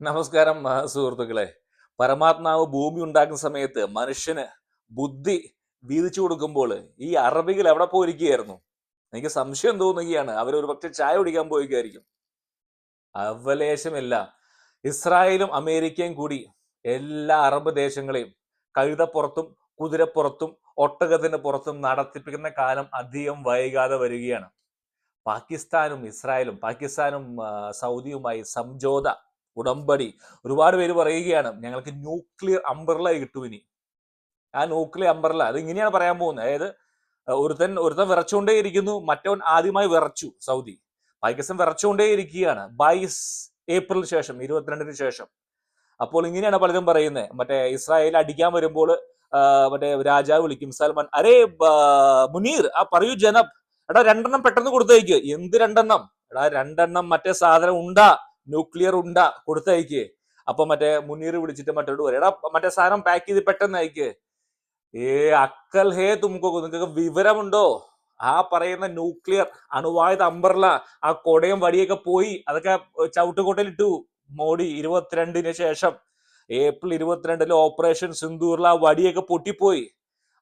നമസ്കാരം സുഹൃത്തുക്കളെ. പരമാത്മാവ് ഭൂമി ഉണ്ടാക്കുന്ന സമയത്ത് മനുഷ്യന് ബുദ്ധി വീതിച്ചു കൊടുക്കുമ്പോൾ ഈ അറബികൾ എവിടെ പോയിരിക്കുകയായിരുന്നു? എനിക്ക് സംശയം തോന്നുകയാണ്. അവർ ഒരു പക്ഷെ ചായ കുടിക്കാൻ പോയിരിക്കുമായിരിക്കും അവലേശമില്ല ഇസ്രായേലും അമേരിക്കയും കൂടി എല്ലാ അറബ് ദേശങ്ങളെയും കഴുതപ്പുറത്തും കുതിരപ്പുറത്തും ഒട്ടകത്തിന് പുറത്തും നടത്തിപ്പിക്കുന്ന കാലം അധികം വൈകാതെ വരികയാണ്. പാകിസ്ഥാനും ഇസ്രായേലും പാകിസ്ഥാനും സൗദിയുമായി സംജോത ഉടമ്പടി. ഒരുപാട് പേര് പറയുകയാണ് ഞങ്ങൾക്ക് ന്യൂക്ലിയർ അംബർല കിട്ടും ഇനി ആ ന്യൂക്ലിയർ അംബർല അത് ഇങ്ങനെയാണ് പറയാൻ പോകുന്നത്. അതായത് ഒരുത്തൻ ഒരുത്തൻ വിറച്ചുകൊണ്ടേ ഇരിക്കുന്നു മറ്റവൻ ആദ്യമായി വിറച്ചു സൗദി. പാകിസ്ഥാൻ വിറച്ചുകൊണ്ടേ ഇരിക്കുകയാണ് ബൈസ് ഏപ്രിലിന് ശേഷം ഇരുപത്തിരണ്ടിന് ശേഷം. അപ്പോൾ ഇങ്ങനെയാണ് പലരും പറയുന്നത്. മറ്റേ ഇസ്രായേൽ അടിക്കാൻ വരുമ്പോൾ മറ്റേ രാജാവ് വിളിക്കും സൽമാൻ അരേ മുനീർ ആ പറയൂ ജനബ്. എടാ രണ്ടെണ്ണം പെട്ടെന്ന് കൊടുത്തേക്ക്. എന്ത് രണ്ടെണ്ണം? എടാ രണ്ടെണ്ണം മറ്റേ സാധനം ഉണ്ടാ. ന്യൂക്ലിയർ ഉണ്ട കൊടുത്തയക്ക് അപ്പൊ മറ്റേ മുനീർ വിളിച്ചിട്ട് മറ്റോട് പറയും എടാ മറ്റേ സാധനം പാക്ക് ചെയ്ത് പെട്ടെന്ന് അയക്ക്. ഏ അക്കൽ ഹേ തുമക്കോ നിങ്ങൾക്ക് വിവരമുണ്ടോ? ആ പറയുന്ന ന്യൂക്ലിയർ അണുവായുധ അമ്പർല ആ കൊടയും വടിയൊക്കെ പോയി അതൊക്കെ ചവിട്ടുകോട്ടയിലിട്ടു മോഡി ഇരുപത്തിരണ്ടിന് ശേഷം ഏപ്രിൽ ഇരുപത്തിരണ്ടിൽ ഓപ്പറേഷൻ സിന്ദൂറിൽ ആ വടിയൊക്കെ പൊട്ടിപ്പോയി.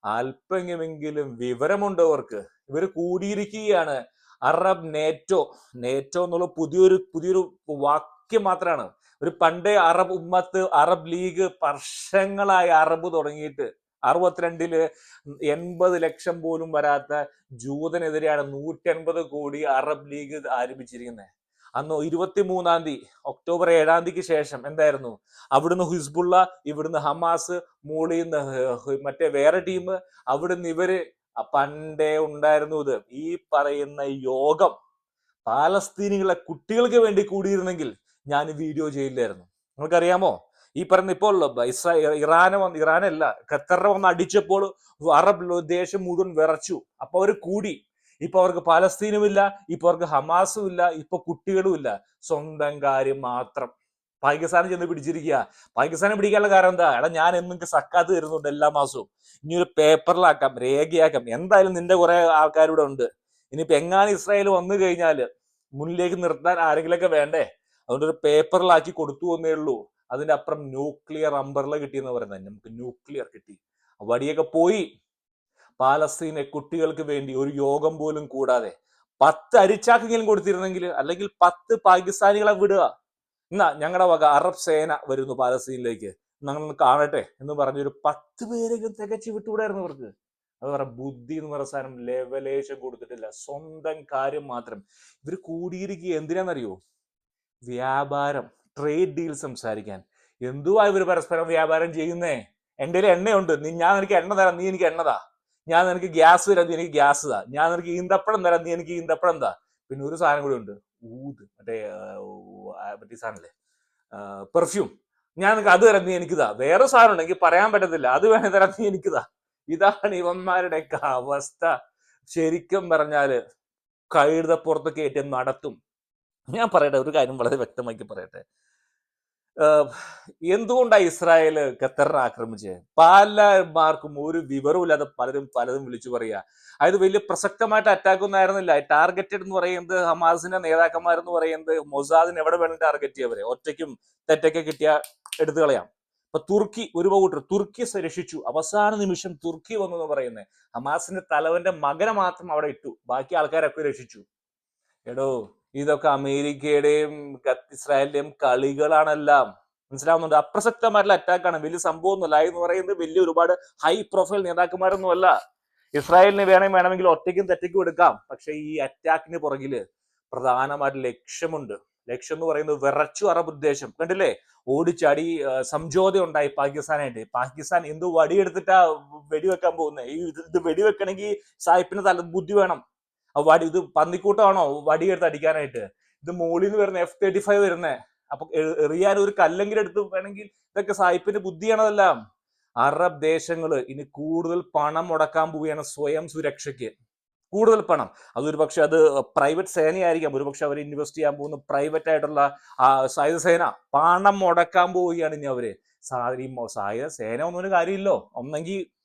അല്പമെങ്കിലും വിവരമുണ്ടോ അവർക്ക്? ഇവർ കൂടിയിരിക്കുകയാണ്. അറബ് നേറ്റോ നേറ്റോ എന്നുള്ള പുതിയൊരു പുതിയൊരു വാക്യം മാത്രമാണ്. ഒരു പണ്ടേ അറബ് ഉമ്മത്ത് അറബ് ലീഗ് വർഷങ്ങളായി അറബ് തുടങ്ങിയിട്ട്. അറുപത്തിരണ്ടിൽ എൺപത് ലക്ഷം പോലും വരാത്ത ജൂതനെതിരെയാണ് നൂറ്റി അൻപത് കോടി അറബ് ലീഗ് ആരംഭിച്ചിരിക്കുന്നത് അന്ന് ഇരുപത്തി മൂന്നാം തീയതി ഒക്ടോബർ ഏഴാം തീയതിക്ക് ശേഷം എന്തായിരുന്നു? അവിടുന്ന് ഹിസ്ബുള്ള ഇവിടുന്ന് ഹമാസ് മൂളിന്ന് മറ്റേ വേറെ ടീം അവിടുന്ന് ഇവർ പണ്ടേ ഉണ്ടായിരുന്നു ഇത്. ഈ പറയുന്ന യോഗം പാലസ്തീനികളെ കുട്ടികൾക്ക് വേണ്ടി കൂടിയിരുന്നെങ്കിൽ ഞാൻ വീഡിയോ ചെയ്യില്ലായിരുന്നു. നിങ്ങൾക്കറിയാമോ? ഈ പറയുന്ന ഇപ്പോൾ ഇസ്രായേൽ ഇറാനെ വന്ന് ഇറാനല്ല ഖത്തറിനെ വന്ന് അടിച്ചപ്പോൾ അറബ് ദേശം മുഴുവൻ വിറച്ചു. അപ്പൊ അവർ കൂടി. ഇപ്പൊ അവർക്ക് പാലസ്തീനും ഇല്ല ഇപ്പൊ അവർക്ക് ഹമാസും ഇല്ല ഇപ്പൊ കുട്ടികളും ഇല്ല സ്വന്തം കാര്യം മാത്രം. പാകിസ്ഥാനെ ചെന്ന് പിടിച്ചിരിക്കുക പാകിസ്ഥാനെ പിടിക്കാനുള്ള കാരണം എന്താ? എടാ ഞാൻ നിങ്ങൾക്ക് സക്കാത്ത് തരുന്നുണ്ട് എല്ലാ മാസവും. ഇനി ഒരു പേപ്പറിലാക്കാം രേഖയാക്കാം. എന്തായാലും നിന്റെ കുറെ ആൾക്കാരിവിടെ ഉണ്ട്. ഇനിയിപ്പോ എങ്ങാനും ഇസ്രായേൽ വന്നു കഴിഞ്ഞാൽ മുന്നിലേക്ക് നിർത്താൻ ആരെങ്കിലൊക്കെ വേണ്ടേ? അതുകൊണ്ട് ഒരു പേപ്പറിലാക്കി കൊടുത്തു എന്നേ ഉള്ളൂ. അതിന്റെ അപ്പുറം ന്യൂക്ലിയർ അമ്പർല കിട്ടിയെന്ന് പറയുന്നത്. നമുക്ക് ന്യൂക്ലിയർ കിട്ടി. വടിയൊക്കെ പോയി. പാലസ്തീനെ കുട്ടികൾക്ക് വേണ്ടി ഒരു യോഗം പോലും കൂടാതെ പത്ത് അരിച്ചാക്കെങ്കിലും കൊടുത്തിരുന്നെങ്കിൽ അല്ലെങ്കിൽ പത്ത് പാകിസ്ഥാനികളെ വിടുക. എന്നാ ഞങ്ങളുടെ വക അറബ് സേന വരുന്നു പാലസ്തീനിലേക്ക്. ഞങ്ങൾ കാണട്ടെ എന്ന് പറഞ്ഞൊരു പത്ത് പേരെങ്കിലും തികച്ചു വിട്ടുകൂടായിരുന്നു അവർക്ക് അത് പറ ബുദ്ധി എന്ന് പറയുന്ന സാധനം ലെവലേഷൻ കൊടുത്തിട്ടില്ല. സ്വന്തം കാര്യം മാത്രം. ഇവർ കൂടിയിരിക്കുക എന്തിനാണെന്നറിയോ വ്യാപാരം ട്രേഡ് ഡീൽ സംസാരിക്കാൻ. എന്തുവാ ഇവർ പരസ്പരം വ്യാപാരം ചെയ്യുന്നേ? എന്റെ എണ്ണയുണ്ട്. നീ ഞാൻ നിനക്ക് എണ്ണ തരാം. നീ എനിക്ക് എണ്ണതാ. ഞാൻ നിനക്ക് ഗ്യാസ് തരാം. നീ എനിക്ക് ഗ്യാസ് താ. ഞാൻ നിനക്ക് ഈന്തപ്പഴം തരാം. നീ എനിക്ക് ഈന്തപ്പഴം താ. പിന്നെ ഒരു സാധനം കൂടി ഉണ്ട്. ഊത് മറ്റേ മറ്റേ സാധനല്ലേ? പെർഫ്യൂം ഞാൻ അത് തരാം നീ എനിക്കിതാ. വേറെ സാധനം ഉണ്ടെങ്കിൽ പറയാൻ പറ്റത്തില്ല. അത് വേണേ തരാം നീ എനിക്കിതാ. ഇതാണ് ഇവന്മാരുടെയൊക്കെ അവസ്ഥ. ശരിക്കും പറഞ്ഞാൽ കഴുതപ്പുറത്ത് കയറ്റം നടത്തും. ഞാൻ പറയട്ടെ ഒരു കാര്യം വളരെ വ്യക്തമാക്കി പറയട്ടെ. എന്തുകൊണ്ടാണ് ഇസ്രായേൽ ഖത്തറിനെ ആക്രമിച്ചത് പലമാർക്കും ഒരു വിവരവുമില്ലാതെ പലരും പലതും വിളിച്ചു പറയുക അതായത് വലിയ പ്രസക്തമായിട്ട് അറ്റാക്ക് ഒന്നും ആയിരുന്നില്ല. ടാർഗറ്റഡ് എന്ന് പറയുന്നത് ഹമാസിന്റെ നേതാക്കന്മാരെന്ന് പറയുന്നത് മൊസാദിന് എവിടെ വേണം ടാർഗറ്റ് ചെയ്യവരെ ഒറ്റയ്ക്കും തെറ്റൊക്കെ കിട്ടിയ എടുത്തു കളയാം. അപ്പൊ തുർക്കി ഒരു കൂട്ടർ തുർക്കി രക്ഷിച്ചു. അവസാന നിമിഷം തുർക്കി വന്നു എന്ന് പറയുന്നത് ഹമാസിന്റെ തലവന്റെ മകനെ മാത്രം അവിടെ ഇട്ടു. ബാക്കി ആൾക്കാരൊക്കെ രക്ഷിച്ചു. എടോ ഇതൊക്കെ അമേരിക്കയുടെയും ഇസ്രായേലിന്റെയും കളികളാണെല്ലാം. മനസ്സിലാവുന്നുണ്ട്? അപ്രസക്തമായിട്ടുള്ള അറ്റാക്കാണ് വലിയ സംഭവമൊന്നുമല്ല. എന്ന് പറയുന്നത് വലിയ ഒരുപാട് ഹൈ പ്രൊഫൈൽ നേതാക്കന്മാരൊന്നുമല്ല. ഇസ്രായേലിന് വേണേ വേണമെങ്കിൽ ഒറ്റയ്ക്കും തെറ്റയ്ക്കും എടുക്കാം. പക്ഷെ ഈ അറ്റാക്കിന് പുറകിൽ പ്രധാനമായിട്ട് ലക്ഷ്യമുണ്ട്. ലക്ഷ്യം എന്ന് പറയുന്നത് വിറച്ചു അറബ് ഉദ്ദേശം. കണ്ടില്ലേ? ഓടിച്ചാടി സംജോത ഉണ്ടായി പാകിസ്ഥാനായിട്ട്. പാകിസ്ഥാൻ എന്ത് വടിയെടുത്തിട്ടാ വെടിവെക്കാൻ പോകുന്നത് ഈ ഇത് വെടിവെക്കണമെങ്കിൽ സാഹിബിന് തല ബുദ്ധി വേണം. വടി ഇത് പന്നിക്കൂട്ടമാണോ വടിയെടുത്ത് അടിക്കാനായിട്ട്. ഇത് മോളിൽ നിന്ന് വരുന്ന എഫ് തേർട്ടി ഫൈവ് വരുന്നേ. അപ്പൊ എറിയാൻ ഒരു കല്ലെങ്കിലും എടുത്ത് വേണമെങ്കിൽ ഇതൊക്കെ സായിപ്പിന്റെ ബുദ്ധിയാണതെല്ലാം. അറബ് ദേശങ്ങൾ ഇനി കൂടുതൽ പണം മുടക്കാൻ പോവുകയാണ് സ്വയം സുരക്ഷയ്ക്ക്. കൂടുതൽ പണം. അതൊരു പക്ഷെ അത് പ്രൈവറ്റ് സേനയായിരിക്കാം. ഒരുപക്ഷെ അവർ ഇൻവെസ്റ്റ് ചെയ്യാൻ പോകുന്ന പ്രൈവറ്റ് ആയിട്ടുള്ള സായുധ സേന. പണം മുടക്കാൻ പോവുകയാണ് ഇനി അവർ. സാ- ഈ മൊ- സായുധ സേന ഒന്നും കാര്യമില്ലോ. ഒന്നെങ്കിൽ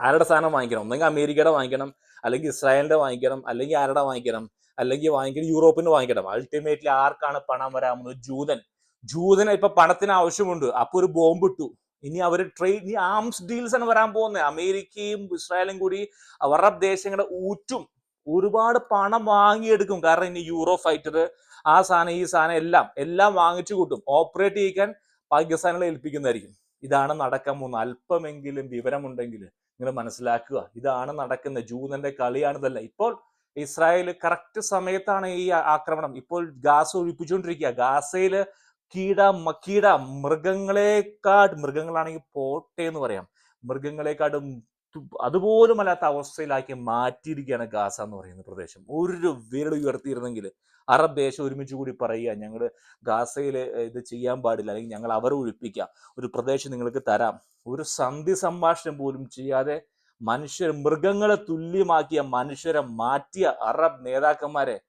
ആരുടെ സാധനം വാങ്ങിക്കണം? ഒന്നെങ്കിൽ അമേരിക്കയുടെ വാങ്ങിക്കണം അല്ലെങ്കിൽ ഇസ്രായേലിന്റെ വാങ്ങിക്കണം അല്ലെങ്കിൽ ആരുടെ വാങ്ങിക്കണം? അല്ലെങ്കിൽ വാങ്ങിക്കണം യൂറോപ്പിന് വാങ്ങിക്കണം. അൾട്ടിമേറ്റ്ലി ആർക്കാണ് പണം വരാമെന്ന് ജൂതൻ. ജൂതന് ഇപ്പൊ പണത്തിന് ആവശ്യമുണ്ട്. അപ്പൊ ഒരു ബോംബ് ഇട്ടു. ഇനി അവർ ട്രേഡ് ഇനി ആംസ് ഡീൽസ് ആണ് വരാൻ പോകുന്നത് അമേരിക്കയും ഇസ്രായേലും കൂടി അവരുടെ ദേശങ്ങളുടെ ഊറ്റും ഒരുപാട് പണം വാങ്ങിയെടുക്കും. കാരണം ഇനി യൂറോ ഫൈറ്റർ ആ സാധനം ഈ സാധനം എല്ലാം എല്ലാം വാങ്ങിച്ചു കൂട്ടും. ഓപ്പറേറ്റ് ചെയ്യിക്കാൻ പാകിസ്ഥാനിൽ ഏൽപ്പിക്കുന്നതായിരിക്കും. ഇതാണ് നടക്കാൻ പോകുന്നത്. അല്പമെങ്കിലും വിവരമുണ്ടെങ്കിൽ നിങ്ങൾ മനസ്സിലാക്കുക. ഇതാണ് നടക്കുന്നത് ജൂതന്റെ കളിയാണിതല്ല. ഇപ്പോൾ ഇസ്രായേൽ കറക്റ്റ് സമയത്താണ് ഈ ആക്രമണം. ഇപ്പോൾ ഗാസ ഒഴിപ്പിച്ചുകൊണ്ടിരിക്കുക. ഗാസയിൽ കീട മക്കീട മൃഗങ്ങളെക്കാട് മൃഗങ്ങളാണെങ്കിൽ പോട്ടെ എന്ന് പറയാം. മൃഗങ്ങളെക്കാട്ടും അതുപോലും അല്ലാത്ത അവസ്ഥയിലാക്കി മാറ്റിയിരിക്കുകയാണ് ഗാസ എന്ന് പറയുന്ന പ്രദേശം. ഒരു വിരൽ ഉയർത്തിയിരുന്നെങ്കിൽ അറബ് ദേശം ഒരുമിച്ച് കൂടി പറയുക ഞങ്ങൾ ഗാസയിൽ ഇത് ചെയ്യാൻ പാടില്ല. അല്ലെങ്കിൽ ഞങ്ങൾ അവരെ ഒഴിപ്പിക്കാം. ഒരു പ്രദേശം നിങ്ങൾക്ക് തരാം. ഒരു സന്ധി സംഭാഷണം പോലും ചെയ്യാതെ മനുഷ്യർ മൃഗങ്ങളെ തുല്യമാക്കിയ മനുഷ്യരെ മാറ്റിയ അറബ് നേതാക്കന്മാരെ